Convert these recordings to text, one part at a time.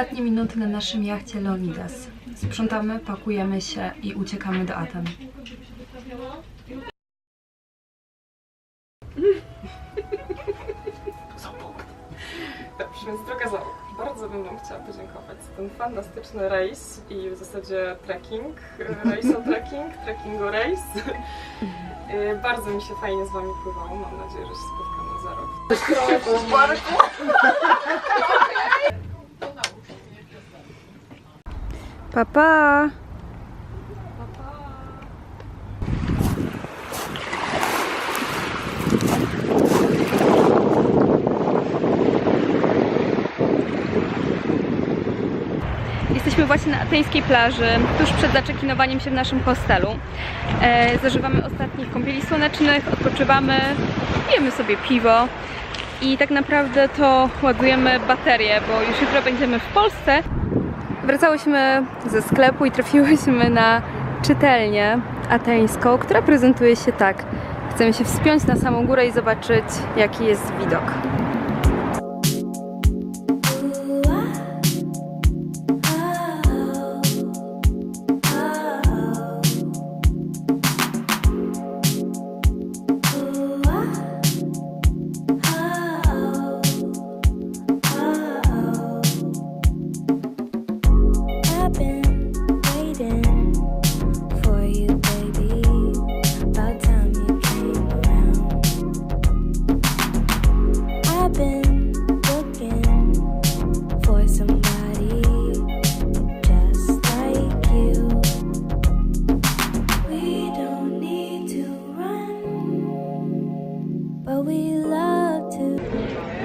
Ostatnie minuty na naszym jachcie Leonidas. Sprzątamy, pakujemy się i uciekamy do Aten. Dobrze, więc droga załóg, bardzo bym Wam chciała podziękować za ten fantastyczny rejs i w zasadzie trekking, race o trekking, trekkingu race. Y, Bardzo mi się fajnie z Wami pływało, mam nadzieję, że się spotkamy za rok. Papa! Jesteśmy właśnie na ateńskiej plaży, tuż przed zaczekinowaniem się w naszym hostelu. E, zażywamy ostatnich kąpieli słonecznych, odpoczywamy, pijemy sobie piwo i tak naprawdę to ładujemy baterię, bo już jutro będziemy w Polsce. Wracałyśmy ze sklepu i trafiłyśmy na czytelnię ateńską, która prezentuje się tak. Chcemy się wspiąć na samą górę i zobaczyć, jaki jest widok.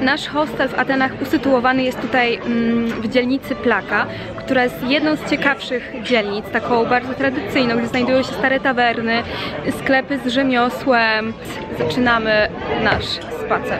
Nasz hostel w Atenach usytuowany jest tutaj mm, w dzielnicy Plaka, która jest jedną z ciekawszych dzielnic, taką bardzo tradycyjną, gdzie znajdują się stare tawerny, sklepy z rzemiosłem. Zaczynamy nasz spacer.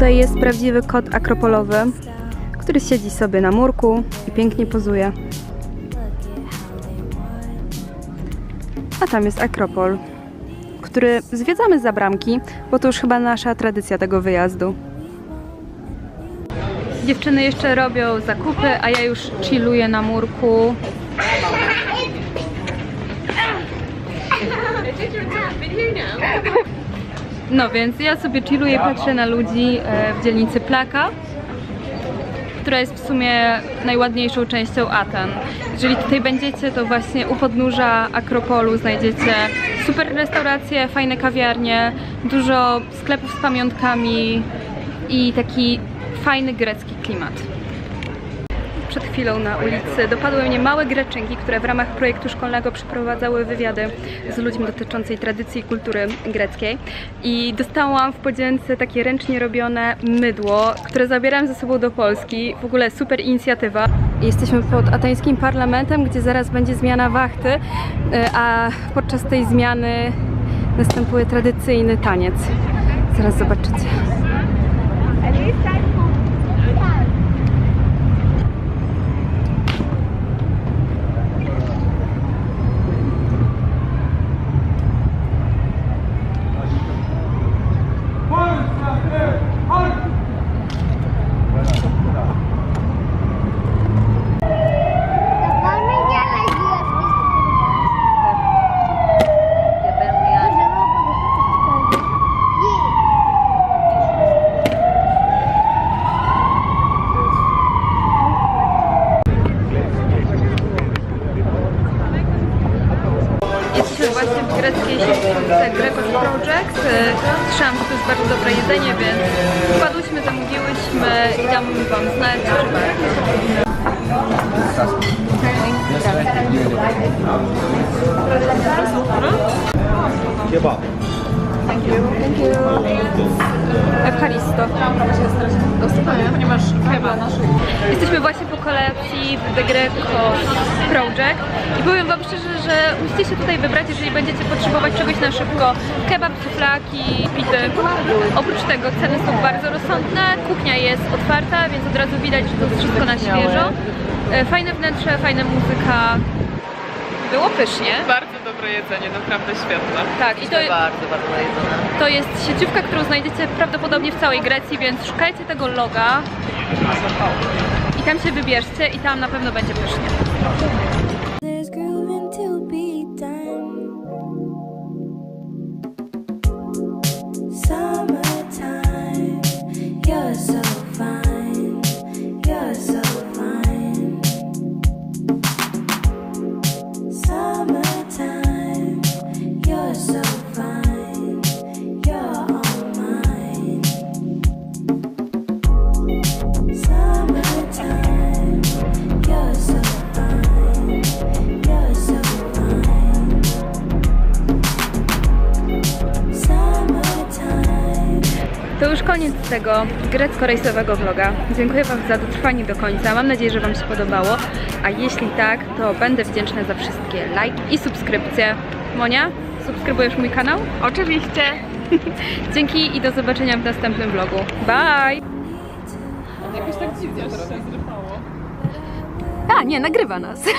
Tutaj jest prawdziwy kot akropolowy, który siedzi sobie na murku i pięknie pozuje. A tam jest Akropol, który zwiedzamy za bramki, bo to już chyba nasza tradycja tego wyjazdu. Dziewczyny jeszcze robią zakupy, a ja już chilluję na murku. No więc ja sobie chilluję, patrzę na ludzi e, w dzielnicy Plaka, która jest w sumie najładniejszą częścią Aten. Jeżeli tutaj będziecie, to właśnie u podnóża Akropolu znajdziecie super restauracje, fajne kawiarnie, dużo sklepów z pamiątkami i taki fajny grecki klimat. Przed chwilą na ulicy dopadły mnie małe greczynki, które w ramach projektu szkolnego przeprowadzały wywiady z ludźmi dotyczącej tradycji i kultury greckiej. I dostałam w podzięce takie ręcznie robione mydło, które zabieram ze sobą do Polski. W ogóle super inicjatywa. Jesteśmy pod ateńskim parlamentem, gdzie zaraz będzie zmiana wachty, y, a podczas tej zmiany następuje tradycyjny taniec. Zaraz zobaczycie. Jesteśmy właśnie w greckiej sieci Grecos Project. Y, Słyszałam, że to jest bardzo dobre jedzenie, więc wpadłyśmy, zamówiłyśmy i dam wam znać. Czy- Kebab. Evharisto. Ponieważ chyba Jesteśmy właśnie po kolacji w The Greco Project i powiem wam szczerze, że musicie się tutaj wybrać, jeżeli będziecie potrzebować czegoś na szybko. Kebab, suflaki, pity. Oprócz tego ceny są bardzo rozsądne, kuchnia jest otwarta, więc od razu widać, że to jest wszystko na świeżo. E, Fajne wnętrze, fajna muzyka. Było pysznie. bardzo dobre jedzenie, naprawdę świetne. Tak, i to, Bardzo, bardzo najedzone. to jest sieciówka, którą znajdziecie prawdopodobnie w całej Grecji, więc szukajcie tego loga i tam się wybierzcie i tam na pewno będzie pysznie. Już koniec tego grecko-rejsowego vloga. Dziękuję Wam za dotrwanie do końca. Mam nadzieję, że Wam się podobało. A jeśli tak, to będę wdzięczna za wszystkie lajki i subskrypcje. Monia, subskrybujesz mój kanał? Oczywiście. Dzięki i do zobaczenia w następnym vlogu. Bye! Jakoś tak dziwnie się zrypało. A, nie, nagrywa nas.